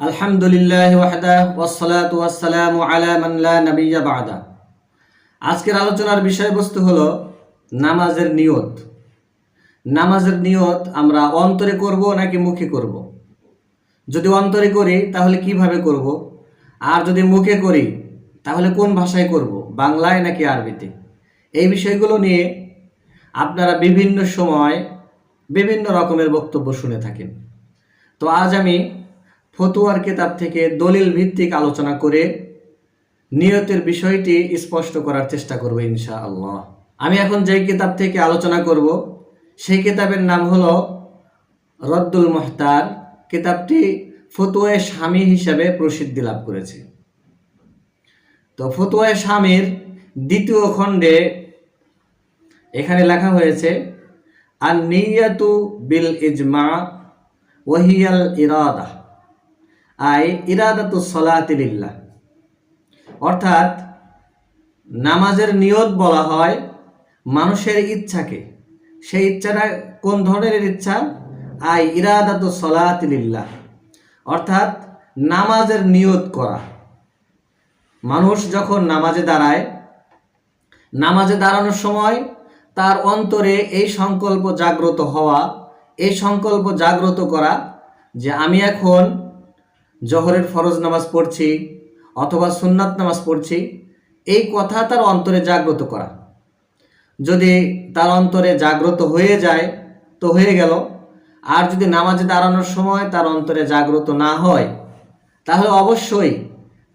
আলহামদুলিল্লাহ ওয়াহদা ওয়াসসালাতু ওয়াসসালামু আলা মান লা বা'দা। আজকের আলোচনার বিষয়বস্তু হলো নামাজের নিয়ত। নামাজের নিয়ত আমরা অন্তরে করব নাকি মুখে করব? যদি অন্তরে করি, তাহলে কীভাবে করব? আর যদি মুখে করি, তাহলে কোন ভাষায় করব? বাংলায় নাকি আরবিতে? এই বিষয়গুলো নিয়ে আপনারা বিভিন্ন সময় বিভিন্ন রকমের বক্তব্য শুনে থাকেন। তো আজ আমি ফতুয়ার কিতাব থেকে দলিল ভিত্তিক আলোচনা করে নিয়তের বিষয়টি স্পষ্ট করার চেষ্টা করব ইনশা আল্লাহ আমি এখন যেই কিতাব থেকে আলোচনা করব, সেই কিতাবের নাম হলো রদ্দুল মোহতার। কিতাবটি ফতুয়ায় স্বামী হিসাবে প্রসিদ্ধি লাভ করেছে। তো ফতুয়ায় স্বামীর দ্বিতীয় খণ্ডে এখানে লেখা হয়েছে আর নিয়াতু বিল ইজমা ওহিয়াল ইরাদা আই ইরাদাতু সলাতিলিল্লাহ অর্থাৎ নামাজের নিয়ত বলা হয় মানুষের ইচ্ছাকে। সেই ইচ্ছাটা কোন ধরনের ইচ্ছা? আই ইরাদাতু সলাতিলিল্লাহ অর্থাৎ নামাজের নিয়ত করা। মানুষ যখন নামাজে দাঁড়ায়, নামাজে দাঁড়ানোর সময় তার অন্তরে এই সংকল্প জাগ্রত হওয়া, এই সংকল্প জাগ্রত করা যে আমি এখন জহরের ফরজ নামাজ পড়ছি অথবা সুন্নাত নামাজ পড়ছি, এই কথা তার অন্তরে জাগ্রত করা। যদি তার অন্তরে জাগ্রত হয়ে যায়, তো হয়ে গেল। আর যদি নামাজে দাঁড়ানোর সময় তার অন্তরে জাগ্রত না হয়, তাহলে অবশ্যই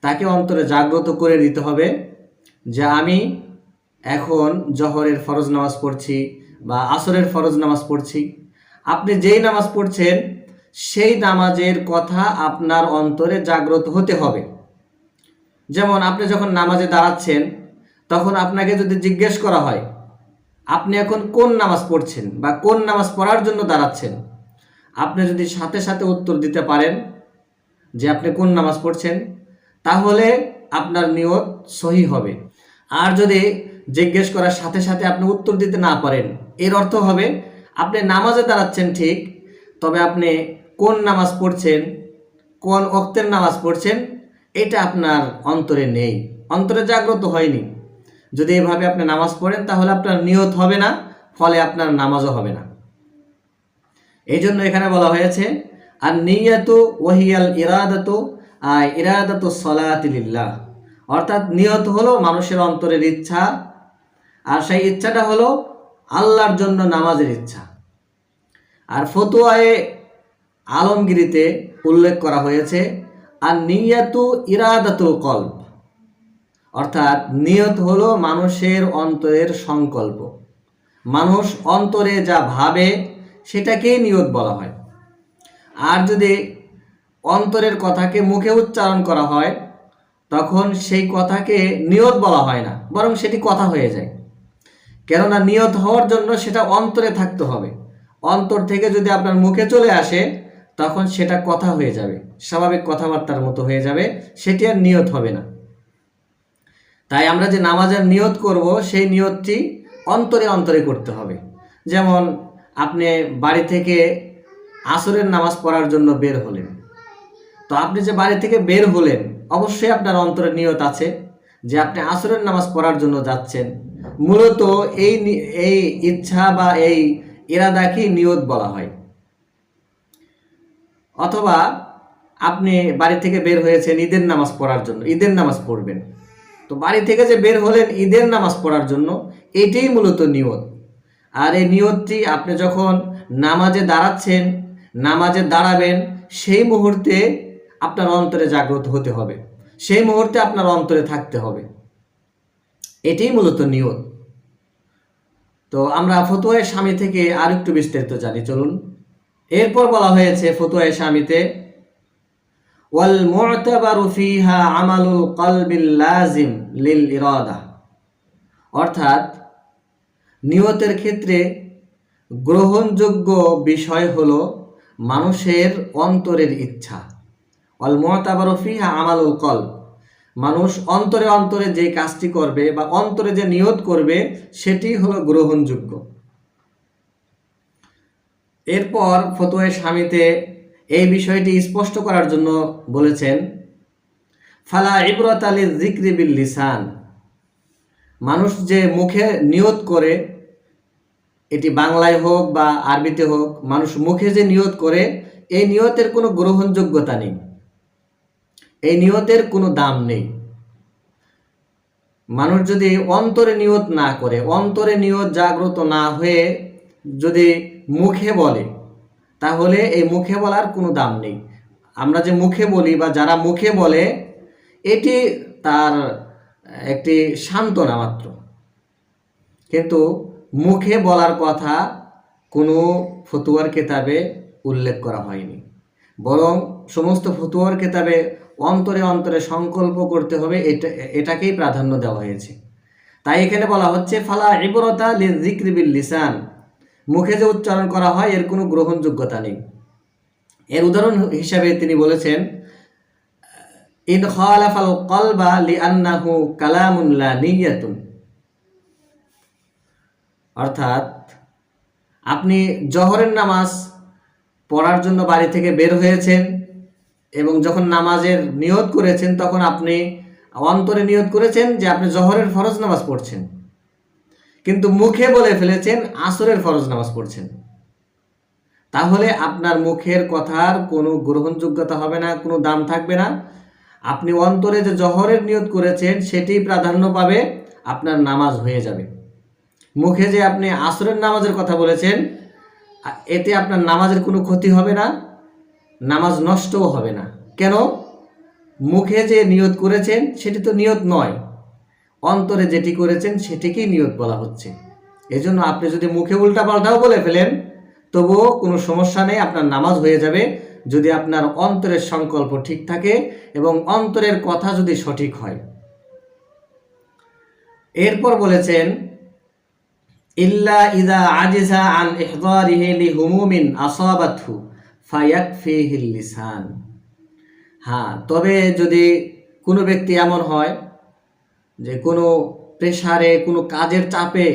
তাকে অন্তরে জাগ্রত করে দিতে হবে যে আমি এখন জহরের ফরজ নামাজ পড়ছি বা আসরের ফরজ নামাজ পড়ছি। আপনি যেই নামাজ পড়ছেন সেই নামাজের কথা আপনার অন্তরে জাগ্রত হতে হবে। যেমন আপনি যখন নামাজে দাঁড়াচ্ছেন, তখন আপনাকে যদি জিজ্ঞেস করা হয়, আপনি এখন কোন নামাজ পড়ছেন বা কোন নামাজ পড়ার জন্য দাঁড়াচ্ছেন? আপনি যদি সাথে সাথে উত্তর দিতে পারেন যে আপনি কোন নামাজ পড়ছেন, তাহলে আপনার নিয়ত সহি হবে। আর যদি জিজ্ঞেস করার সাথে সাথে আপনি উত্তর দিতে না পারেন, এর অর্থ হবে আপনি নামাজে দাঁড়াচ্ছেন ঠিক, তবে আপনি কোন নামাজ পড়ছেন, কোন অক্তের নামাজ পড়ছেন, এটা আপনার অন্তরে নেই। অন্তরে জাগ্রত হয়নি। যদি এভাবে আপনি নামাজ পড়েন, তাহলে আপনার নিয়ত হবে না, ফলে আপনার নামাজও হবে না। এই জন্য এখানে বলা হয়েছে আর নিয়াতু ওহিয়াল ইরাদাতু ইরাদাতু সলাতিলিল্লাহ অর্থাৎ নিয়ত হলো মানুষের অন্তরের ইচ্ছা, আর সেই ইচ্ছাটা হলো আল্লাহর জন্য নামাজের ইচ্ছা। আর ফতুয়ায়ে আলমগিরিতে উল্লেখ করা হয়েছে আর নিয়াতু ইরাদাতুল কল্প অর্থাৎ নিয়ত হলো মানুষের অন্তরের সংকল্প। মানুষ অন্তরে যা ভাবে, সেটাকেই নিয়ত বলা হয়। আর যদি অন্তরের কথাকে মুখে উচ্চারণ করা হয়, তখন সেই কথাকে নিয়ত বলা হয় না, বরং সেটি কথা হয়ে যায়। কেননা নিয়ত হওয়ার জন্য সেটা অন্তরে থাকতে হবে। অন্তর থেকে যদি আপনার মুখে চলে আসে তখন সেটা কথা হয়ে যাবে, স্বাভাবিক কথাবার্তার মতো হয়ে যাবে, সেটি আর নিয়ত হবে না। তাই আমরা যে নামাজের নিয়ত করব, সেই নিয়তটি অন্তরে অন্তরে করতে হবে। যেমন, আপনি বাড়ি থেকে আসরের নামাজ পড়ার জন্য বের হলেন। তো আপনি যে বাড়ি থেকে বের হলেন, অবশ্যই আপনার অন্তরে নিয়ত আছে যে আপনি আসরের নামাজ পড়ার জন্য যাচ্ছেন। মূলত এই এই ইচ্ছা বা এই ইরাদাকেই নিয়ত বলা হয়। অথবা আপনি বাড়ি থেকে বের হয়েছেন ঈদের নামাজ পড়ার জন্য, ঈদের নামাজ পড়বেন। তো বাড়ি থেকে যে বের হলেন ঈদের নামাজ পড়ার জন্য, এটাই মূলত নিয়ত। আর এই নিয়তটি আপনি যখন নামাজে দাঁড়াচ্ছেন, নামাজে দাঁড়াবেন, সেই মুহূর্তে আপনার অন্তরে জাগ্রত হতে হবে। সেই মুহূর্তে আপনার অন্তরে থাকতে হবে। এটাই মূলত নিয়ত। তো আমরা ফতুয়ায় স্বামী থেকে আর একটু বিস্তারিত জানি, চলুন। এরপর বলা হয়েছে ফতুয়ায় স্বামীতে ওয়াল মু'তাবারু ফিহা আমালুল কলবিল লাজিম লিল ইরাদা। অর্থাৎ, নিয়তের ক্ষেত্রে গ্রহণযোগ্য বিষয় হলো মানুষের অন্তরের ইচ্ছা। অল মু'তাবারু ফিহা আমালুল কলব। মানুষ অন্তরে অন্তরে যে কাজটি করবে বা অন্তরে যে নিয়ত করবে, সেটি হলো গ্রহণযোগ্য। এরপর ফতোয় স্বামীতে এই বিষয়টি স্পষ্ট করার জন্য বলেছেন, ফালা ইবরত আলী জিক্রি বিল লিসান। মানুষ যে মুখে নিয়ত করে, এটি বাংলায় হোক বা আরবিতে হোক, মানুষ মুখে যে নিয়ত করে, এই নিয়তের কোনো গ্রহণযোগ্যতা নেই। এই নিয়তের কোনো দাম নেই। মানুষ যদি অন্তরে নিয়ত না করে, অন্তরে নিয়ত জাগ্রত না হয়ে যদি মুখে বলে, তাহলে এই মুখে বলার কোনো দাম নেই। আমরা যে মুখে বলি বা যারা মুখে বলে, এটি তার একটি সান্ত্বনা মাত্র। কিন্তু মুখে বলার কথা কোনো ফতুয়ার কেতাবে উল্লেখ করা হয়নি। বরং সমস্ত ফতুয়ার কেতাবে অন্তরে অন্তরে সংকল্প করতে হবে, এটা, এটাকেই প্রাধান্য দেওয়া হয়েছে। তাই এখানে বলা হচ্ছে, ফালা ইবরতা জিক্রিবিল লিসান। মুখে যে উচ্চারণ করা হয়, এর কোনো গ্রহণযোগ্যতা নেই। এর উদাহরণ হিসাবে তিনি বলেছেন ইন খালাফাল কলবা লিআন্নাহু কালামুন লা নিয়াতুন। অর্থাৎ, আপনি জহরের নামাজ পড়ার জন্য বাড়ি থেকে বের হয়েছেন এবং যখন নামাজের নিয়ত করেছেন, তখন আপনি অন্তরে নিয়ত করেছেন যে আপনি জহরের ফরজ নামাজ পড়ছেন। কিন্তু মুখে বলে ফেলেছেন, আসরের ফরজ নামাজ পড়ছেন। তাহলে আপনার মুখের কথার কোনো গ্রহণযোগ্যতা হবে না, কোনো দাম থাকবে না। আপনি অন্তরে যে জহরের নিয়ত করেছেন, সেটি প্রাধান্য পাবে, আপনার নামাজ হয়ে যাবে। মুখে যে আপনি আসরের নামাজের কথা বলেছেন, এতে আপনার নামাজের কোনো ক্ষতি হবে না, নামাজ নষ্টও হবে না। কেন? মুখে যে নিয়ত করেছেন, সেটি তো নিয়ত নয়। অন্তরে যেটি করেছেন সেটিকেই নিয়ত বলা হচ্ছে। এজন্য আপনি যদি মুখে উল্টাপাল্টাও বলে ফেলেন, তবুও কোনো সমস্যা নেই, আপনার নামাজ হয়ে যাবে। যদি আপনার অন্তরের সংকল্প ঠিক থাকে এবং অন্তরের কথা যদি সঠিক হয়। এরপর বলেছেন, ইল্লা ইদা আজিজা আন ইহদারিহি লিহুমুমিন আসাবাতহু ফায়াকফিহিল লিসান। হ্যাঁ তবে যদি কোনো ব্যক্তি এমন হয় যে কোনো প্রেশারে কোনো কাজের চাপে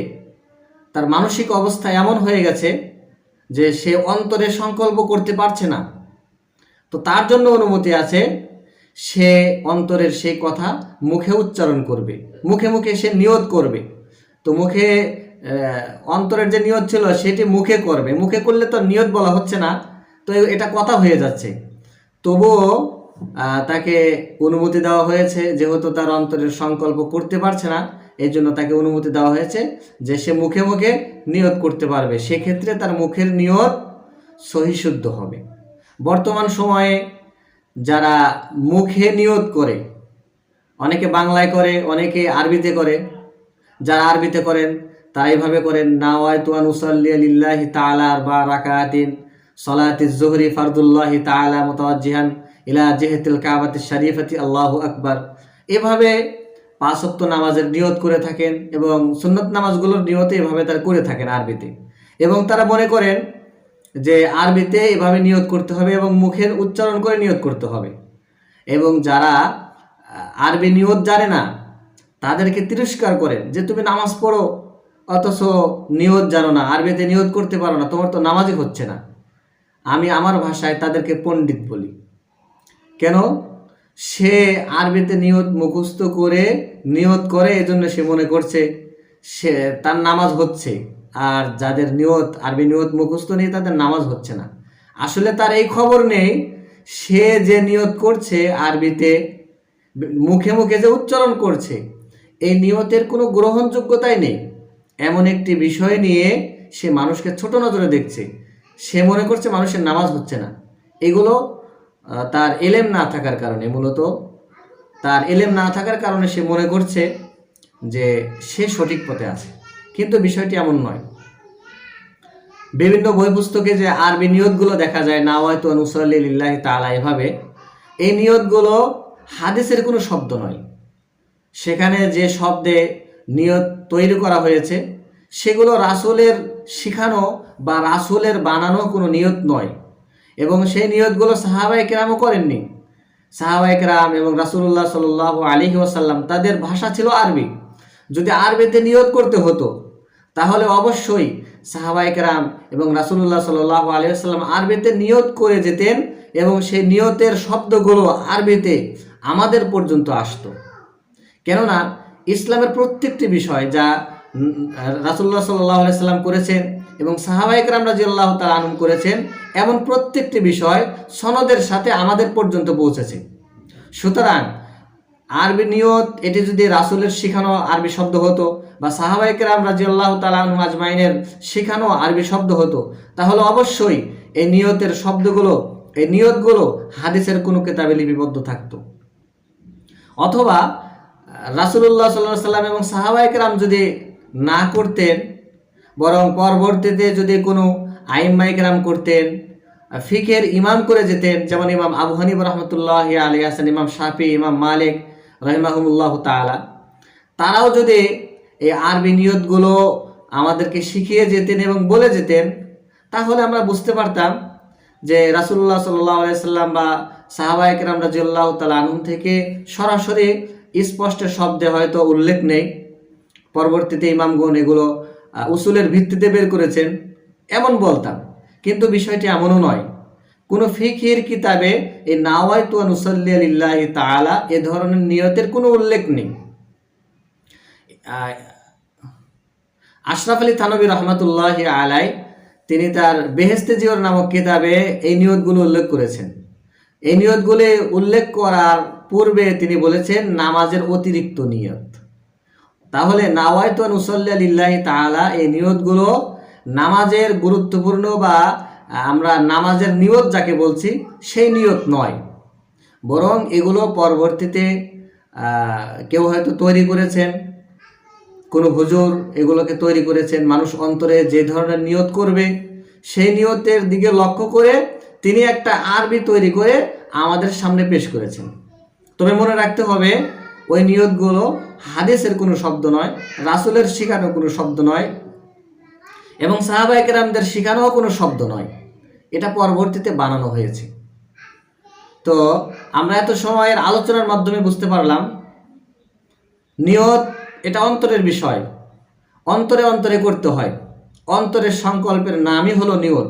তার মানসিক অবস্থা এমন হয়ে গেছে যে সে অন্তরে সংকল্প করতে পারছে না। তো তার জন্য অনুমতি আছে, সে অন্তরের সেই কথা মুখে উচ্চারণ করবে, মুখে মুখে সে নিয়ত করবে। তো মুখে অন্তরের যে নিয়ত ছিল সেটি মুখে করবে। মুখে করলে তো নিয়ত বলা হচ্ছে না, তো এটা কথা হয়ে যাচ্ছে। তবুও তাকে অনুমতি দেওয়া হয়েছে, যেহেতু তার অন্তরের সংকল্প করতে পারছে না, এই জন্য তাকে অনুমতি দেওয়া হয়েছে যে সে মুখে মুখে নিয়ত করতে পারবে। সেক্ষেত্রে তার মুখের নিয়ত সহিশুদ্ধ হবে। বর্তমান সময়ে যারা মুখে নিয়ত করে, অনেকে বাংলায় করে, অনেকে আরবিতে করে, যারা আরবিতে করেন, তারা এইভাবে করেন নাওয়াইতু আন উসাল্লি লিল্লাহি তাআলা বা রাকাতিন সলাতি জোহরি ফারদুল্লাহি তাআলা মুতাওয়াজ্জিহান ইলা জিহাতিল কাবাতি শরীফাতি, আল্লাহ আকবার। এভাবে পাঁচ নামাজের নিয়ত করে থাকেন এবং সুন্নত নামাজগুলোর নিয়ত এভাবে তারা করে থাকেন আরবিতে। এবং তারা মনে করেন যে আরবিতে এভাবে নিয়ত করতে হবে এবং মুখের উচ্চারণ করে নিয়ত করতে হবে। এবং যারা আরবি নিয়ত জানে না, তাদেরকে তিরস্কার করেন যে তুমি নামাজ পড়ো, অথচ নিয়ত জানো না, আরবিতে নিয়ত করতে পারো না, তোমার তো নামাজই হচ্ছে না। আমি আমার ভাষায় তাদেরকে পণ্ডিত বলি। কেন? সে আরবিতে নিয়ত মুখস্থ করে নিয়ত করে, এজন্য সে মনে করছে সে, তার নামাজ হচ্ছে। আর যাদের নিয়ত, আরবি নিয়ত মুখস্থ নেই, তাদের নামাজ হচ্ছে না। আসলে তার এই খবর নেই, সে যে নিয়ত করছে আরবিতে, মুখে মুখে যে উচ্চারণ করছে, এই নিয়তের কোনো গ্রহণযোগ্যতাই নেই। এমন একটি বিষয় নিয়ে সে মানুষকে ছোট নজরে দেখছে। সে মনে করছে মানুষের নামাজ হচ্ছে না। এগুলো তার এলেম না থাকার কারণে, মূলত তার এলেম না থাকার কারণে সে মনে করছে যে সে সঠিক পথে আছে। কিন্তু বিষয়টি এমন নয়। বিভিন্ন বই পুস্তকে যে আরবি নিয়তগুলো দেখা যায় না হয়তো নুসল্লি লিল্লাহি তাআলা এভাবে, এই নিয়তগুলো হাদিসের কোনো শব্দ নয়। সেখানে যে শব্দে নিয়ত তৈরি করা হয়েছে, সেগুলো রাসূলের শিখানো বা রাসূলের বানানো কোনো নিয়ত নয়। এবং সেই নিয়তগুলো সাহাবাই কেরামও করেননি। সাহাবাই কেরাম এবং রাসূলুল্লাহ সাল্লাহ আলী ওয়াসাল্লাম তাদের ভাষা ছিল আরবি। যদি আরবিতে নিয়ত করতে হতো, তাহলে অবশ্যই সাহাবাইকরাম এবং রাসুল্লাহ সাল্লাহ আলিয়াল্লাম আরবিতে নিয়ত করে যেতেন এবং সেই নিয়তের শব্দগুলো আরবিতে আমাদের পর্যন্ত আসতো। কেননা, ইসলামের প্রত্যেকটি বিষয় যা রাসুল্লাহ সাল্লাহ সাল্লাম করেছেন এবং সাহাবাইকরাম রাজি আল্লাহ তালুম করেছেন এমন প্রত্যেকটি বিষয় সনদের সাথে আমাদের পর্যন্ত পৌঁছেছে। সুতরাং আরবি নিয়ত, এটি যদি রাসুলের শেখানো আরবি শব্দ হতো বা সাহাবাইকরাম রাজি আল্লাহ তালু আজমাইনের শেখানো আরবি শব্দ হতো, তাহলে অবশ্যই এই নিয়তের শব্দগুলো, এই নিয়তগুলো হাদিসের কোনো কেতাবে লিপিবদ্ধ থাকত। অথবা রাসুল্লাহ সাল্লাহ সাল্লাম এবং সাহাবাইকরাম যদি না করতেন, বরং পরবর্তীতে যদি কোনো আইম্মাইকরাম করতেন, ফিকের ইমাম করে যেতেন, যেমন ইমাম আবু হানিব রহমতুল্লাহ আলী হাসান ইমাম শাফি, ইমাম মালিক রহিমাহমুল্লাহ তালা তারাও যদি এই আরবি নিয়তগুলো আমাদেরকে শিখিয়ে যেতেন এবং বলে যেতেন, তাহলে আমরা বুঝতে পারতাম যে রাসুল্লাহ সাল্লাহ সাল্লাম বা সাহাবাইকরাম রাজিউল্লাহ তালা আনহুম থেকে সরাসরি স্পষ্ট শব্দে হয়তো উল্লেখ নেই। পরবর্তীতে ইমামগণ এগুলো উসুলের ভিত্তিতে বের করেছেন, এমন বলতাম। কিন্তু বিষয়টি এমনও নয়। কোনো ফিকির কিতাবে এই নাওয়াইতু নুসল্লি আলিল্লাহ তালা এ ধরনের নিয়তের কোনো উল্লেখ নেই। আশরাফ আলী থানবী রহমতুল্লাহ আলাই তিনি তার বেহেস্তে জিওর নামক কিতাবে এই নিয়তগুলো উল্লেখ করেছেন। এই নিয়তগুলি উল্লেখ করার পূর্বে তিনি বলেছেন, নামাজের অতিরিক্ত নিয়ত। তাহলে নাওয়ায়ত নুসল্লি আলিল্লাহ তালা এই নিয়তগুলো নামাজের গুরুত্বপূর্ণ বা আমরা নামাজের নিয়ত যাকে বলছি, সেই নিয়ত নয়। বরং এগুলো পরবর্তীতে কেউ হয়তো তৈরি করেছেন, কোনো হুজুর এগুলোকে তৈরি করেছেন, মানুষ অন্তরে যে ধরনের নিয়ত করবে, সেই নিয়তের দিকে লক্ষ্য করে তিনি একটা আরবি তৈরি করে আমাদের সামনে পেশ করেছেন। তবে মনে রাখতে হবে, ওই নিয়তগুলো হাদিসের কোনো শব্দ নয়, রাসুলের শেখানো কোনো শব্দ নয়, এবং সাহাবাইকেরামদের শেখানোও কোনো শব্দ নয়। এটা পরবর্তীতে বানানো হয়েছে। তো আমরা এত সময়ের আলোচনার মাধ্যমে বুঝতে পারলাম, নিয়ত এটা অন্তরের বিষয়। অন্তরে অন্তরে করতে হয়। অন্তরের সংকল্পের নামই হলো নিয়ত।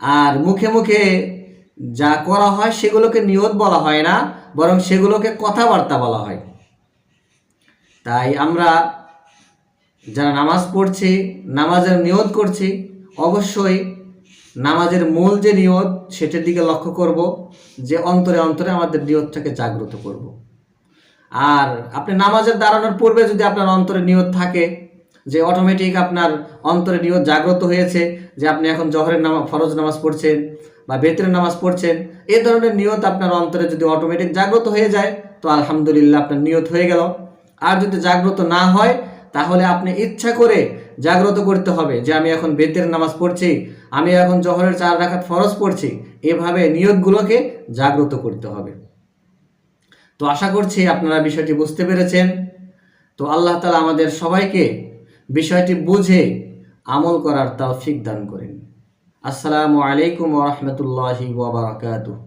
আর মুখে মুখে যা করা হয় সেগুলোকে নিয়ত বলা হয় না, বরং সেগুলোকে কথাবার্তা বলা হয়। তাই আমরা যারা নামাজ পড়ছি, নামাজের নিয়ত করছি, অবশ্যই নামাজের মূল যে নিয়ত, সেটার দিকে লক্ষ্য করব, যে অন্তরে অন্তরে আমাদের নিয়তটাকে জাগ্রত করব। আর আপনি নামাজের দাঁড়ানোর পূর্বে যদি আপনার অন্তরে নিয়ত থাকে, যে অটোমেটিক আপনার অন্তরে নিয়ত জাগ্রত হয়েছে, যে আপনি এখন জহরের নামা, ফরজ নামাজ পড়ছেন বা বেতরের নামাজ পড়ছেন, এ ধরনের নিয়ত আপনার অন্তরে যদি অটোমেটিক জাগ্রত হয়ে যায়, তো আলহামদুলিল্লাহ আপনার নিয়ত হয়ে গেল আর যদি জাগ্রত না হয়, তাহলে আপনি ইচ্ছা করে জাগ্রত করতে হবে যে আমি এখন বেতের নামাজ পড়ছি, আমি এখন জহরের চার রাখাত ফরজ পড়ছি, এভাবে নিয়তগুলোকে জাগ্রত করতে হবে। তো আশা করছি আপনারা বিষয়টি বুঝতে পেরেছেন। তো আল্লাহ তালা আমাদের সবাইকে বিষয়টি বুঝে আমল করার তৌফিক দান করেন। আসসালামু আলাইকুম ওরহমতুল্লাহি ওবরাকাতুহ